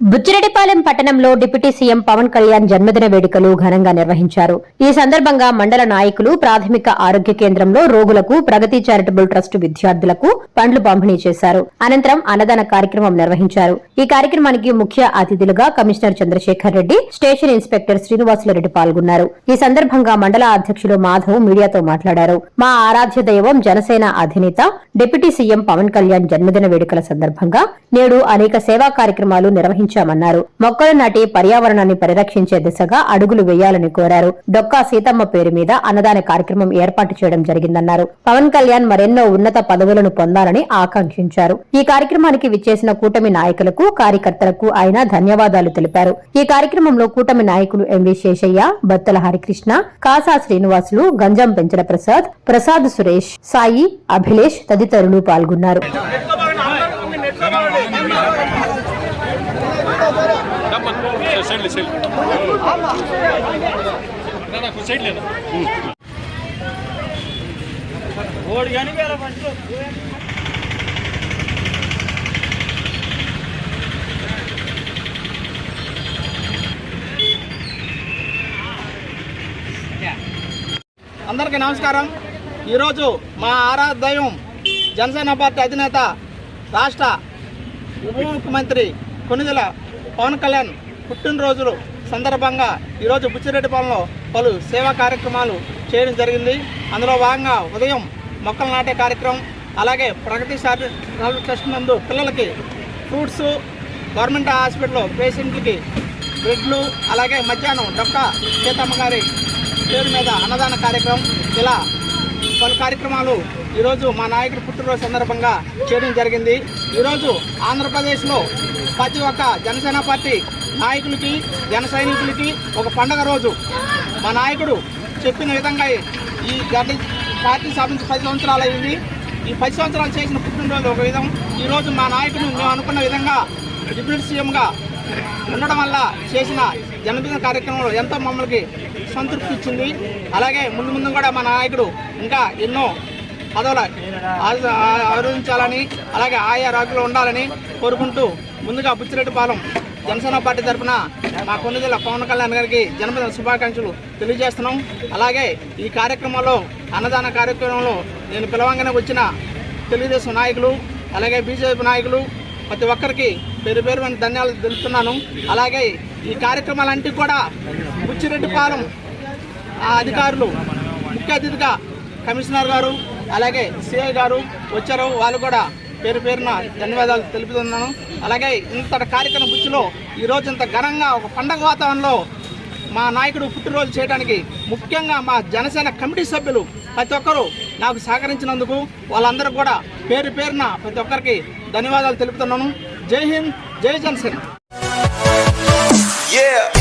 బుచ్చిరెడ్డిపాలెం పట్టణంలో deputy CM Pawan Kalyan జన్మదిన వేడుకలు ఘనంగా నిర్వహించారు. ఈ సందర్భంగా మండల నాయకులు ప్రాథమిక ఆరోగ్య కేంద్రంలో రోగులకు ప్రగతి చారిటబుల్ ట్రస్ట్ విద్యార్థులకు పండ్లు పంపిణీ చేశారు. అనంతరం అన్నదాన కార్యక్రమం నిర్వహించారు. ఈ కార్యక్రమానికి ముఖ్య అతిథులుగా commissioner Chandrasekhar Reddy station inspector Srinivasulu Reddy పాల్గొన్నారు. ఈ సందర్భంగా మండల అధ్యక్షులు మాధవ్ మీడియాతో మాట్లాడారు. మా ఆరాధ్య దైవం జనసేన అధినేత డిప్యూటీ సీఎం పవన్ కళ్యాణ్ జన్మదిన వేడుకల సందర్భంగా నేడు అనేక సేవా కార్యక్రమాలు నిర్వహించారు. నిర్వహించామన్నారు మొక్కలు నాటి పర్యావరణాన్ని పరిరక్షించే దిశగా అడుగులు వేయాలని కోరారు. డొక్కా సీతమ్మ పేరు మీద అన్నదాన కార్యక్రమం ఏర్పాటు చేయడం జరిగిందన్నారు. పవన్ కళ్యాణ్ మరెన్నో ఉన్నత పదవులను పొందాలని ఆకాంక్షించారు. ఈ కార్యక్రమానికి విచ్చేసిన కూటమి నాయకులకు కార్యకర్తలకు ఆయన ధన్యవాదాలు తెలిపారు. ఈ కార్యక్రమంలో కూటమి నాయకులు ఎంవి శేషయ్య బత్తల హరికృష్ణ కాసా శ్రీనివాసులు గంజం పెంచల ప్రసాద్ ప్రసాద్ సురేష్ సాయి అభిలేష్ తదితరులు పాల్గొన్నారు. సైడ్ సైడ్ సైడ్ లేదు ఓడి కానీ వేల పంటలు అందరికీ నమస్కారం ఈరోజు మా ఆరాధ దైవం జనసేన పార్టీ అధినేత రాష్ట్ర ఉప ముఖ్యమంత్రి కొనిదెల పవన్ కళ్యాణ్ పుట్టినరోజులు సందర్భంగా ఈరోజు బుచ్చిరెడ్డిపాలెంలో పలు సేవా కార్యక్రమాలు చేయడం జరిగింది. అందులో భాగంగా ఉదయం మొక్కలు నాటే కార్యక్రమం అలాగే ప్రగతి సార్ ట్రస్ట్ నందు పిల్లలకి ఫ్రూట్స్ గవర్నమెంట్ హాస్పిటల్లో పేషెంట్లకి బ్రెడ్లు అలాగే మధ్యాహ్నం డొక్క సీతమ్మ గారి పేరు మీద అన్నదాన కార్యక్రమం. ఇలా పలు కార్యక్రమాలు ఈరోజు మా నాయకుడి పుట్టినరోజు సందర్భంగా చేయడం జరిగింది. ఈరోజు ఆంధ్రప్రదేశ్లో ప్రతి ఒక్క జనసేన పార్టీ నాయకులకి జన సైనికులకి ఒక పండగ రోజు. మా నాయకుడు చెప్పిన విధంగా ఈ గత పార్టీ స్థాపించి పది సంవత్సరాలు అయింది. ఈ పది సంవత్సరాలు చేసిన పుట్టినరోజు ఒక విధం. ఈరోజు మా నాయకుడు మేము అనుకున్న విధంగా డిప్యూటీ సీఎంగా ఉండడం వల్ల చేసిన జన్మదిన కార్యక్రమంలో ఎంతో మమ్మల్ని సంతృప్తి ఇచ్చింది. అలాగే ముందు ముందు కూడా మా నాయకుడు ఇంకా ఎన్నో పదవుల ఆరోధించాలని అలాగే ఆయా రాజులు ఉండాలని కోరుకుంటూ ముందుగా బుచ్చిరెడ్డిపాలెం జనసేన పార్టీ తరఫున మా కొన్నిదల పవన్ కళ్యాణ్ గారికి జన్మదిన శుభాకాంక్షలు తెలియజేస్తున్నాం. అలాగే ఈ కార్యక్రమంలో అన్నదాన కార్యక్రమంలో నేను పిలవంగానే వచ్చిన తెలుగుదేశం నాయకులు అలాగే బీజేపీ నాయకులు ప్రతి ఒక్కరికి పేరు పేరు ధన్యాలు తెలుపుతున్నాను. అలాగే ఈ కార్యక్రమాలన్నింటి కూడా బుచ్చిరెడ్డిపాలెం ఆ అధికారులు ముఖ్య అతిథిగా కమిషనర్ గారు అలాగే సిఐ గారు వచ్చారు. వాళ్ళు కూడా పేరు పేరున ధన్యవాదాలు తెలుపుతున్నాను. అలాగే ఇంతటి కార్యక్రమ బుచ్చిలో ఈరోజు ఇంత ఘనంగా ఒక పండగ వాతావరణంలో మా నాయకుడు పుట్టినరోజు చేయడానికి ముఖ్యంగా మా జనసేన కమిటీ సభ్యులు ప్రతి ఒక్కరూ నాకు సహకరించినందుకు వాళ్ళందరూ కూడా పేరు పేరున ప్రతి ఒక్కరికి ధన్యవాదాలు తెలుపుతున్నాను జై హింద్ జై జన్సన్ Yeah.